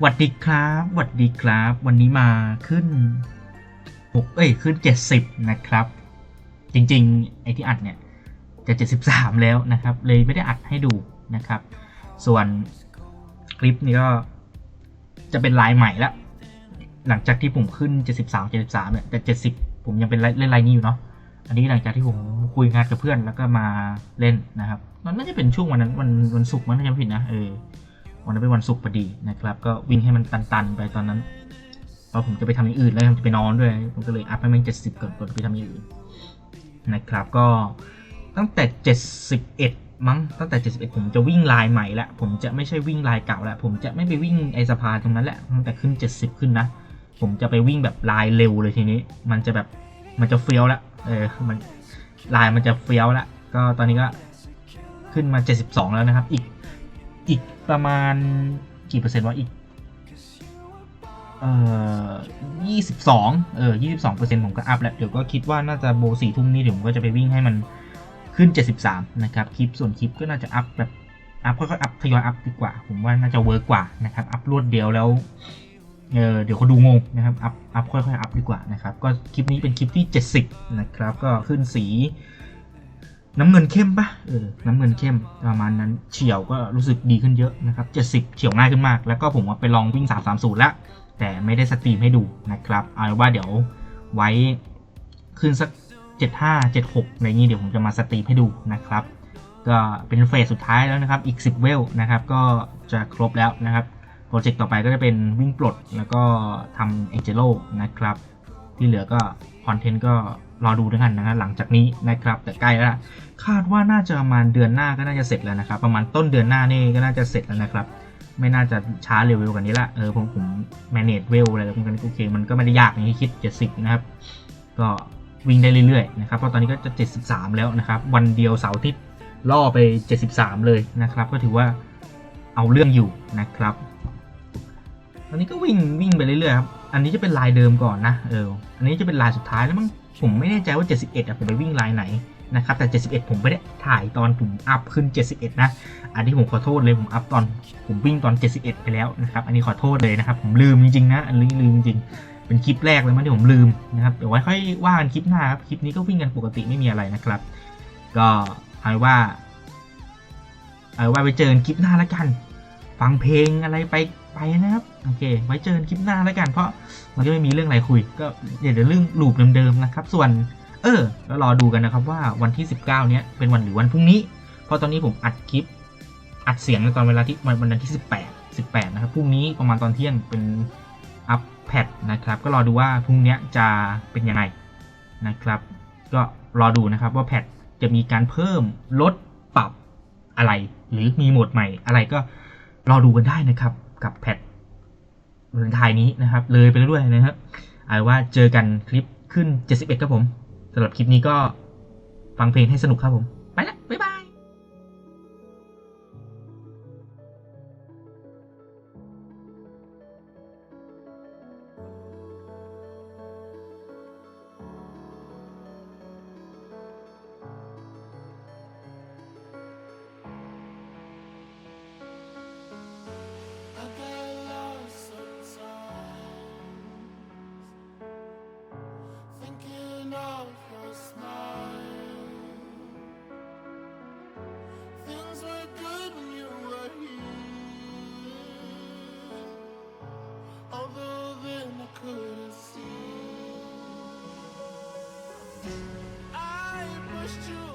หวัดดีครับหวัดดีครับ วันนี้มาขึ้นหกเอ้ย ขึ้นเจ็ดสิบนะครับ จริงๆ ไอที่อัดเนี่ย จะเจ็ดสิบสามแล้วนะครับ เลยไม่ได้อัดให้ดูนะครับ ส่วนคลิปนี้ก็จะเป็นลายใหม่ละ หลังจากที่ผมขึ้น73 73เนี่ย แต่70ผมยังเป็นเล่นลายนี้อยู่เนาะ อันนี้หลังจากที่ผมคุยงานกับเพื่อนแล้วก็มาเล่นนะครับ มันน่าจะเป็นช่วงวันนั้นวันวันศุกร์มั้งถ้าจำผิดนะ เออ วันนั้นเป็นวันศุกร์พอดีนะครับ ก็วิ่งให้มันตันๆไปตอนนั้นเพราะผมจะไปทำอย่างอื่นแล้วผมจะไปนอนด้วย ผมก็เลยอัพให้มัน70ก่อนก่อนไปทำอย่างอื่นนะครับก็ตั้งแต่ 71 มั้งตั้งแต่ 71 ผมจะวิ่งลายใหม่ละผมจะไม่ใช่วิ่งลายเก่าละผมจะไม่ไปวิ่งไอสะพานตรงนั้นแหละตั้งแต่ขึ้น 70 ขึ้นนะ ผมจะไปวิ่งแบบลายเร็วเลยทีนี้ มันจะแบบมันจะเฟี้ยวละเออมันลายมันจะเฟี้ยวละก็ตอนนี้ก็ขึ้นมา 72 แล้วนะครับ อีกอีก ประมาณกี่เปอร์เซ็นต์วะอีก เอ่อยี่สิบสองเออยี่สิบสองเปอร์เซ็นต์ผมก็อัพแล้ว เดี๋ยวก็คิดว่าน่าจะโบสี่ทุ่มนี้เดี๋ยวผมก็จะไปวิ่งให้มันขึ้นเจ็ดสิบสามนะครับ คลิป ส่วนคลิปก็น่าจะอัพแบบ อัพค่อยๆ อัพทยอยอัพดีกว่า ผมว่าน่าจะเวิร์กกว่านะครับ อัพรวดเดียวแล้ว เออเดี๋ยวเขาดูงงนะครับ อัพ อัพค่อยๆ อัพดีกว่านะครับ ก็คลิปนี้เป็นคลิปที่ 70 นะครับ ก็ขึ้นสี น้ำเงินเข้มปะเออ น้ำเงินเข้มประมาณนั้น เฉียวก็รู้สึกดีขึ้นเยอะนะครับ 70 เฉียวง่ายขึ้นมาก แล้วก็ผมว่าไปลองวิ่ง 330 แล้ว แต่ไม่ได้สตรีมให้ดูนะครับ เอาเป็นว่าเดี๋ยวไว้ขึ้นสัก 75 76 อะไรงี้เดี๋ยวผมจะมาสตรีมให้ดูนะครับ ก็เป็นเฟสสุดท้ายแล้วนะครับ อีก 10 เวลนะครับ ก็จะครบแล้วนะครับ โปรเจกต์ต่อไปก็จะเป็นวิ่งปลด แล้วก็ทำเอ n เจโ o นะครับ ที่เหลือก็คอนเทนต์ก็ รอดูด้วยกันนะฮะหลังจากนี้นะครับ แต่ใกล้แล้วล่ะคาดว่าน่าจะประมาณเดือนหน้าก็น่าจะเสร็จแล้วนะครับ ประมาณต้นเดือนหน้านี่ก็น่าจะเสร็จแล้วนะครับ ไม่น่าจะช้าเร็วๆกว่านี้ละเออผมผม manage เวลอะไรแล้วมันโอเคมันก็ไม่ได้ยากอย่างที่คิด70นะครับ ก็วิ่งได้เรื่อยๆนะครับเพราะตอนนี้ก็จะ 73 แล้วนะครับ วันเดียวเสาร์อาทิตย์ล่อไป 73 เลยนะครับ ก็ถือว่าเอาเรื่องอยู่นะครับ ตอนนี้ก็วิ่งวิ่งไปเรื่อยๆครับ อันนี้จะเป็นลายเดิมก่อนนะเอออันนี้จะเป็นลายสุดท้ายแล้วมั้งผมไม่แน่ใจว่า 71อะผมไปวิ่งลายไหนนะครับแต่ 71 ผมไม่ได้ถ่ายตอนผมอัพขึ้น 71 นะ อันนี้ผมขอโทษเลยผมอัพตอนผมวิ่งตอน 71 ไปแล้วนะครับ อันนี้ขอโทษเลยนะครับ ผมลืมจริงๆนะ อันนี้ลืมจริง เป็นคลิปแรกเลยมั้งที่ผมลืมนะครับเดี๋ยวไว้ค่อยว่ากันคลิปหน้าครับ คลิปนี้ก็วิ่งกันปกติไม่มีอะไรนะครับ ก็เอาว่าเอาว่าไปเจอกันคลิปหน้าแล้วกัน ฟังเพลงอะไรไป ไปนะครับ โอเค ไว้เจอกันคลิปหน้าแล้วกัน เพราะมันก็ไม่มีเรื่องอะไรคุย ก็เดี๋ยวเรื่องลูปเดิมๆนะครับ ส่วน เออแล้วรอดูกันนะครับว่าวันที่ 19 เนี้ยเป็นวันหรือวันพรุ่งนี้ เพราะตอนนี้ผมอัดคลิป อัดเสียงในตอนเวลาที่วันวันที่ 18 18 นะครับ พรุ่งนี้ประมาณตอนเที่ยงเป็นอัพแพดนะครับ ก็รอดูว่าพรุ่งนี้จะเป็นยังไงนะครับ ก็รอดูนะครับว่าแพดจะมีการเพิ่มลดปรับอะไร หรือมีโหมดใหม่อะไรก็รอดูกันได้นะครับ กับแพดวันทายนี้นะครับ เลยไปเรื่อยๆนะครับเอาว่าเจอกันคลิปขึ้น 71ครับผมสำหรับคลิปนี้ก็ฟังเพลงให้สนุกครับผม pushed you